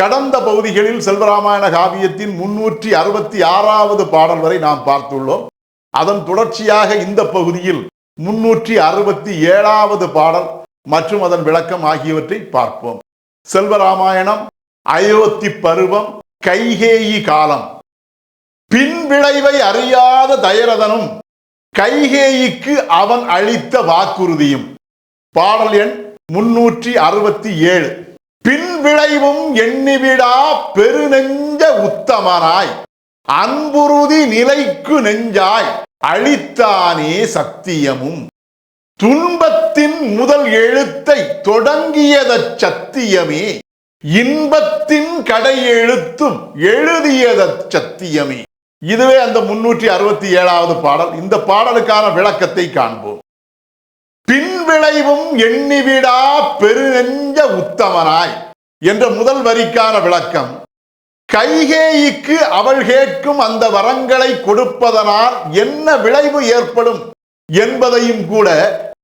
கடந்த பகுதிகளில் செல்வராமாயண காவியத்தின் முன்னூற்றி அறுபத்தி ஆறாவது பாடல் வரை நாம் பார்த்துள்ளோம். அதன் தொடர்ச்சியாக இந்த பகுதியில் முன்னூற்றி அறுபத்தி ஏழாவது பாடல் மற்றும் அதன் விளக்கம் ஆகியவற்றை பார்ப்போம். செல்வராமாயணம் அயோத்தி பருவம் கைகேயி காலம். பின் விளைவை அறியாத தயரதனும் கைகேயிக்கு அவன் அளித்த வாக்குறுதியும். பாடல் எண் முன்னூற்றி அறுபத்தி ஏழு. பின் விளைவும் எண்ணிவிடா பெருநெஞ்ச உத்தமனாய். அன்புறுதி நிலைக்கு நெஞ்சாய் அழித்தானே சத்தியமும். துன்பத்தின் முதல் எழுத்தை தொடங்கியதச் சத்தியமே. இன்பத்தின் கடை எழுத்தும் எழுதியதச் சத்தியமே. இதுவே அந்த முன்னூற்றி அறுபத்தி ஏழாவது பாடல். இந்த பாடலுக்கான விளக்கத்தை காண்போம். விளைவும் எண்ணிவிடா பெருநெஞ்ச உத்தமனாய் என்ற முதல் வரிக்கான விளக்கம். கைகேயிக்கு அவள் கேட்கும் அந்த வரங்களை கொடுப்பதனால் என்ன விளைவு ஏற்படும் என்பதையும் கூட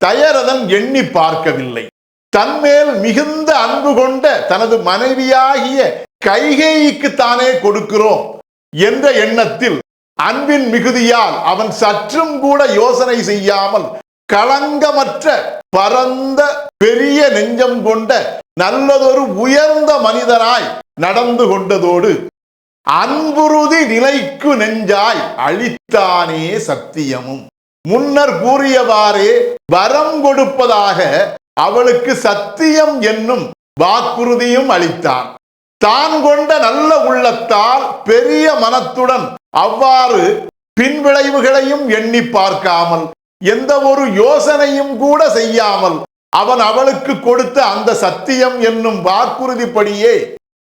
தயரதன் எண்ணி பார்க்கவில்லை. தன்மேல் மிகுந்த அன்பு கொண்ட தனது மனைவியாகிய கைகேயிக்கு தானே கொடுக்கிறோம் என்ற எண்ணத்தில் அன்பின் மிகுதியால் அவன் சற்றும் கூட யோசனை செய்யாமல் களங்கமற்ற பரந்த பெரிய நெஞ்சம் கொண்ட நல்லதொரு உயர்ந்த மனிதனாய் நடந்து கொண்டதோடு அன்புறுதி நிலைக்கு நெஞ்சாய் அழித்தானே சத்தியமும். முன்னர் கூறியவாறே வரம் கொடுப்பதாக அவளுக்கு சத்தியம் என்னும் வாக்குறுதியும் அளித்தான். தான் கொண்ட நல்ல உள்ளத்தால் பெரிய மனத்துடன் அவ்வாறு பின்விளைவுகளையும் எண்ணி பார்க்காமல் எந்த ஒரு யோசனையும் கூட செய்யாமல் அவன் அவளுக்கு கொடுத்த அந்த சத்தியம் என்னும் வாக்குறுதிப்படியே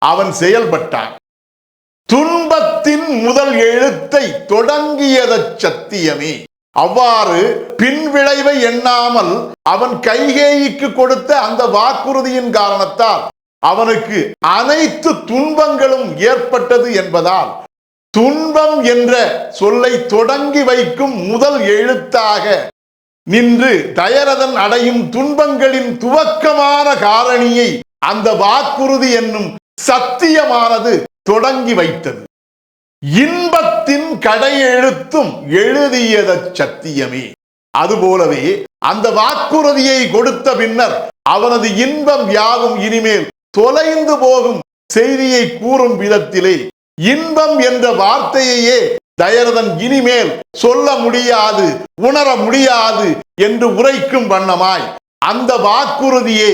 அவன் செயல்பட்டான். துன்பத்தின் முதல் எழுத்தை தொடங்கியதச் சத்தியமே. அவ்வாறு பின்விளைவை எண்ணாமல் அவன் கைகேயிக்கு கொடுத்த அந்த வாக்குறுதியின் காரணத்தால் அவனுக்கு அனைத்து துன்பங்களும் ஏற்பட்டது என்பதால் துன்பம் என்ற சொல்லை தொடங்கி வைக்கும் முதல் எழுத்தாக. நின்று தயரதன் அடையும் துன்பங்களின் துவக்கமான காரணியை அந்த வாக்குறுதி என்னும் சத்தியமானது தொடங்கி வைத்தது. இன்பத்தின் கடையெழுத்தும் எழுதியத சத்தியமே. அதுபோலவே அந்த வாக்குறுதியை கொடுத்த பின்னர் அவனது இன்பம் யாவும் இனிமேல் தொலைந்து போகும் செய்தியை கூறும் விதத்திலே இன்பம் என்ற வார்த்தையையே தயரதன் இனிமேல் சொல்ல முடியாது உணர முடியாது என்று உரைக்கும் வண்ணமாய் அந்த வாக்குறுதியே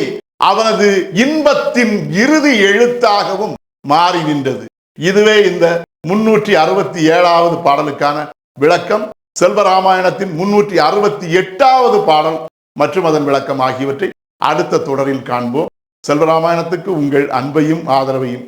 அவனது இன்பத்தின் இறுதி எழுத்தாகவும் மாறி நின்றது. இதுவே இந்த முன்னூற்றி அறுபத்தி ஏழாவது பாடலுக்கான விளக்கம். செல்வராமாயணத்தின் முன்னூற்றி அறுபத்தி எட்டாவது பாடல் மற்றும் அதன் விளக்கம் ஆகியவற்றை அடுத்த தொடரில் காண்போம். செல்வராமாயணத்துக்கு உங்கள் அன்பையும் ஆதரவையும்